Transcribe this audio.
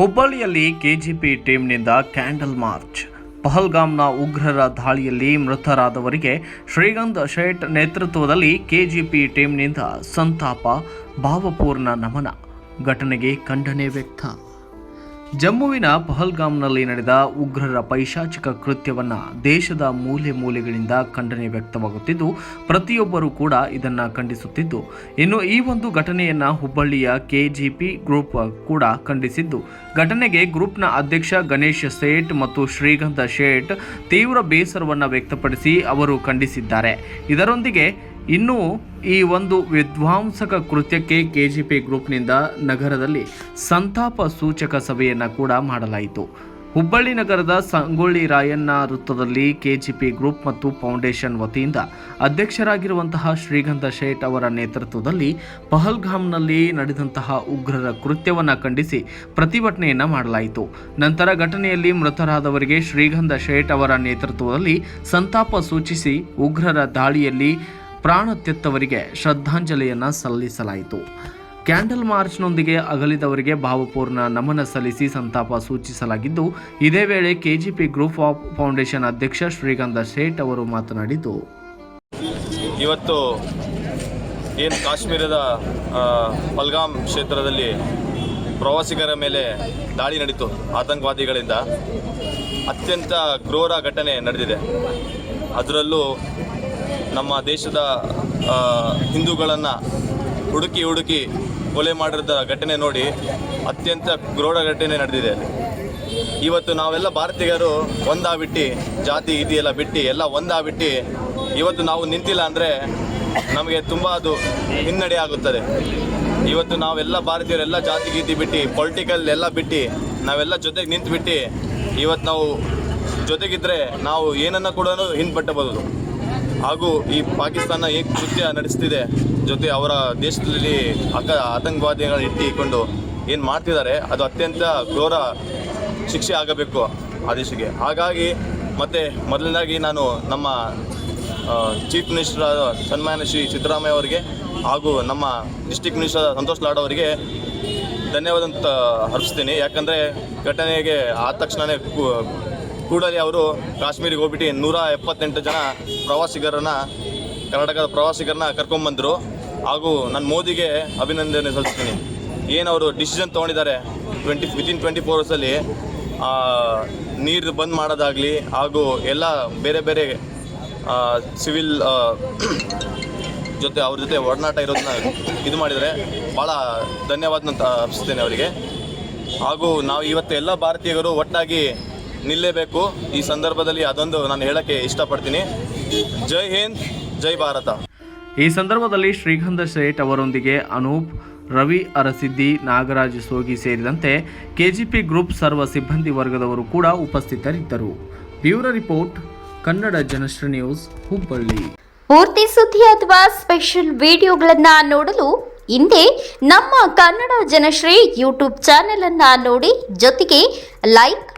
ಹುಬ್ಬಳ್ಳಿಯಲ್ಲಿ ಕೆಜಿಪಿ ಟೀಮ್ನಿಂದ candle march. ಪಹಲ್ಗಾಮ್ನ ಉಗ್ರರ ದಾಳಿಯಲ್ಲಿ ಮೃತರಾದವರಿಗೆ ಶ್ರೀಗಂಧ ಶೇಟ್ ನೇತೃತ್ವದಲ್ಲಿ ಕೆಜಿಪಿ ಟೀಮ್ನಿಂದ ಸಂತಾಪ, ಭಾವಪೂರ್ಣ ನಮನ. ಘಟನೆಗೆ ಖಂಡನೆ ವ್ಯಕ್ತ. ಜಮ್ಮುವಿನ ಪಹಲ್ಗಾಮ್ನಲ್ಲಿ ನಡೆದ ಉಗ್ರರ ಪೈಶಾಚಿಕ ಕೃತ್ಯವನ್ನು ದೇಶದ ಮೂಲೆ ಮೂಲೆಗಳಿಂದ ಖಂಡನೆ ವ್ಯಕ್ತವಾಗುತ್ತಿದ್ದು, ಪ್ರತಿಯೊಬ್ಬರೂ ಕೂಡ ಇದನ್ನು ಖಂಡಿಸುತ್ತಿದ್ದು. ಇನ್ನು ಈ ಒಂದು ಘಟನೆಯನ್ನು ಹುಬ್ಬಳ್ಳಿಯ ಕೆಜಿಪಿ ಗ್ರೂಪ್ ಕೂಡ ಖಂಡಿಸಿದ್ದು. ಘಟನೆಗೆ ಗ್ರೂಪ್ನ ಅಧ್ಯಕ್ಷ ಗಣೇಶ್ ಸೇಠ್ ಮತ್ತು ಶ್ರೀಗಂಧ ಶೇಟ್ ತೀವ್ರ ಬೇಸರವನ್ನು ವ್ಯಕ್ತಪಡಿಸಿ ಅವರು ಖಂಡಿಸಿದ್ದಾರೆ. ಇದರೊಂದಿಗೆ ಇನ್ನು ಈ ಒಂದು ವಿಧ್ವಂಸಕ ಕೃತ್ಯಕ್ಕೆ ಕೆಜಿಪಿ ಗ್ರೂಪ್ನಿಂದ ನಗರದಲ್ಲಿ ಸಂತಾಪ ಸೂಚಕ ಸಭೆಯನ್ನು ಕೂಡ ಮಾಡಲಾಯಿತು. ಹುಬ್ಬಳ್ಳಿ ನಗರದ ಸಂಗೊಳ್ಳಿ ರಾಯಣ್ಣ ವೃತ್ತದಲ್ಲಿ ಕೆಜಿಪಿ ಗ್ರೂಪ್ ಮತ್ತು ಫೌಂಡೇಶನ್ ವತಿಯಿಂದ ಅಧ್ಯಕ್ಷರಾಗಿರುವಂತಹ ಶ್ರೀಗಂಧ ಶೇಟ್ ಅವರ ನೇತೃತ್ವದಲ್ಲಿ ಪಹಲ್ಗಾಮ್ನಲ್ಲಿ ನಡೆದಂತಹ ಉಗ್ರರ ಕೃತ್ಯವನ್ನು ಖಂಡಿಸಿ ಪ್ರತಿಭಟನೆಯನ್ನು ಮಾಡಲಾಯಿತು. ನಂತರ ಘಟನೆಯಲ್ಲಿ ಮೃತರಾದವರಿಗೆ ಶ್ರೀಗಂಧ ಶೇಟ್ ಅವರ ನೇತೃತ್ವದಲ್ಲಿ ಸಂತಾಪ ಸೂಚಿಸಿ ಉಗ್ರರ ದಾಳಿಯಲ್ಲಿ ಪ್ರಾಣ ತೆತ್ತವರಿಗೆ ಶ್ರದ್ಧಾಂಜಲಿಯನ್ನು ಸಲ್ಲಿಸಲಾಯಿತು. ಕ್ಯಾಂಡಲ್ ಮಾರ್ಚ್ನೊಂದಿಗೆ ಅಗಲಿದವರಿಗೆ ಭಾವಪೂರ್ಣ ನಮನ ಸಲ್ಲಿಸಿ ಸಂತಾಪ ಸೂಚಿಸಲಾಗಿದ್ದು, ಇದೇ ವೇಳೆ ಕೆಜಿಪಿ ಗ್ರೂಪ್ ಆಫ್ ಫೌಂಡೇಶನ್ ಅಧ್ಯಕ್ಷ ಶ್ರೀಗಂಧ ಶೇಟ್ ಅವರು ಮಾತನಾಡಿದ್ದು. ಇವತ್ತು ಏನು ಕಾಶ್ಮೀರದ ಪಲ್ಗಾಮ್ ಕ್ಷೇತ್ರದಲ್ಲಿ ಪ್ರವಾಸಿಗರ ಮೇಲೆ ದಾಳಿ ನಡೀತು ಆತಂಕವಾದಿಗಳಿಂದ. ಅತ್ಯಂತ ಘೋರ ಘಟನೆ ನಡೆದಿದೆ. ಅದರಲ್ಲೂ ನಮ್ಮ ದೇಶದ ಹಿಂದೂಗಳನ್ನು ಹುಡುಕಿ ಹುಡುಕಿ ಕೊಲೆ ಮಾಡಿದ ಘಟನೆ ನೋಡಿ ಅತ್ಯಂತ ಕ್ರೂರ ಘಟನೆ ನಡೆದಿದೆ. ಇವತ್ತು ನಾವೆಲ್ಲ ಭಾರತೀಯರು ಒಂದಾಗ್ಬಿಟ್ಟು ಜಾತಿ ಇದೆಯೆಲ್ಲ ಬಿಟ್ಟು, ಎಲ್ಲ ಒಂದಾಗ್ಬಿಟ್ಟು ಇವತ್ತು ನಾವು ನಿಂತಿಲ್ಲ ಅಂದರೆ ನಮಗೆ ತುಂಬ ಅದು ಹಿನ್ನಡೆ ಆಗುತ್ತದೆ. ಇವತ್ತು ನಾವೆಲ್ಲ ಭಾರತೀಯರೆಲ್ಲ ಜಾತಿ, ಗೀತಿ ಬಿಟ್ಟು ಪೊಲಿಟಿಕಲ್ ಎಲ್ಲ ಬಿಟ್ಟು, ನಾವೆಲ್ಲ ಜೊತೆಗೆ ನಿಂತುಬಿಟ್ಟು, ಇವತ್ತು ನಾವು ಜೊತೆಗಿದ್ದರೆ ನಾವು ಏನನ್ನು ಕೂಡ ಹಿಂಪಟ್ಟಬಹುದು ಹಾಗೂ ಈ ಪಾಕಿಸ್ತಾನ ಏಕ್ ಕೃತ್ಯ ನಡೆಸ್ತಿದೆ ಜೊತೆ ಅವರ ದೇಶದಲ್ಲಿ ಅಕ ಆತಂಕವಾದಿಗಳನ್ನ ಇಟ್ಟಿಕೊಂಡು ಏನು ಮಾಡ್ತಿದ್ದಾರೆ, ಅದು ಅತ್ಯಂತ ಘೋರ ಶಿಕ್ಷೆ ಆಗಬೇಕು ಆ ದೇಶಕ್ಕೆ. ಹಾಗಾಗಿ ಮತ್ತು ಮೊದಲನೇದಾಗಿ ನಾನು ನಮ್ಮ ಚೀಫ್ ಮಿನಿಸ್ಟರ್ ಸನ್ಮಾನ ಶ್ರೀ ಸಿದ್ದರಾಮಯ್ಯ ಅವರಿಗೆ ಹಾಗೂ ನಮ್ಮ ಡಿಸ್ಟಿಕ್ ಮಿನಿಸ್ಟರ್ ಸಂತೋಷ್ ಲಾಡ್ ಅವರಿಗೆ ಧನ್ಯವಾದ ಅಂತ ಅರ್ಪಿಸ್ತೀನಿ ಯಾಕಂದರೆ ಘಟನೆಗೆ ಆದ ತಕ್ಷಣವೇ ಕೂಡಲೇ ಅವರು ಕಾಶ್ಮೀರಿಗೆ ಹೋಗ್ಬಿಟ್ಟು ನೂರ ಎಪ್ಪತ್ತೆಂಟು ಜನ ಪ್ರವಾಸಿಗರನ್ನ, ಕರ್ನಾಟಕದ ಪ್ರವಾಸಿಗರನ್ನ ಕರ್ಕೊಂಬಂದರು. ಹಾಗೂ ನಾನು ಮೋದಿಗೆ ಅಭಿನಂದನೆ ಸಲ್ಲಿಸ್ತೀನಿ. ಅವರು ಡಿಸಿಷನ್ ತೊಗೊಂಡಿದ್ದಾರೆ, ಟ್ವೆಂಟಿ ವಿತಿನ್ ಟ್ವೆಂಟಿ ಫೋರ್ ಅವರ್ಸಲ್ಲಿ ನೀರು ಬಂದ್ ಮಾಡೋದಾಗಲಿ, ಹಾಗೂ ಎಲ್ಲ ಬೇರೆ ಬೇರೆ ಸಿವಿಲ್ ಜೊತೆ ಅವ್ರ ಜೊತೆ ಒಡನಾಟ ಇರೋದನ್ನ ಇದು ಮಾಡಿದರೆ ಭಾಳ ಧನ್ಯವಾದ ಅಂತ ಅರ್ಪಿಸ್ತೇನೆ ಅವರಿಗೆ. ಹಾಗೂ ನಾವು ಇವತ್ತು ಎಲ್ಲ ಭಾರತೀಯರು ಒಟ್ಟಾಗಿ ನಿಲ್ಲೇಬೇಕು. ಈ ಸಂದರ್ಭದಲ್ಲಿ ಅದೊಂದು ನಾನು ಹೇಳಕ್ಕೆ ಇಷ್ಟಪಡ್ತೀನಿ. ಜೈ ಹಿಂದ್ ಜೈ ಭಾರತ. ಈ ಸಂದರ್ಭದಲ್ಲಿ ಶ್ರೀಗಂಧ ಶೇಟ್ ಅವರೊಂದಿಗೆ ಅನೂಪ್ ರವಿ ಅರಸಿದ್ದಿ ನಾಗರಾಜ್ ಸೋಗಿ ಸೇರಿದಂತೆ ಕೆಜಿಪಿ ಗ್ರೂಪ್ ಸರ್ವ ಸಿಬ್ಬಂದಿ ವರ್ಗದವರು ಕೂಡ ಉಪಸ್ಥಿತರಿದ್ದರು. Bureau report Kannada Janashree news Hubballi. ಪೂರ್ತಿ ಸುದ್ದಿ ಅಥವಾ ಸ್ಪೆಷಲ್ ವಿಡಿಯೋಗಳನ್ನ ನೋಡಲು ಹಿಂದೆ ನಮ್ಮ ಕನ್ನಡ ಜನಶ್ರೀ ಯೂಟ್ಯೂಬ್ ಚಾನೆಲ್ ಅನ್ನ ನೋಡಿ ಜೊತೆಗೆ ಲೈಕ್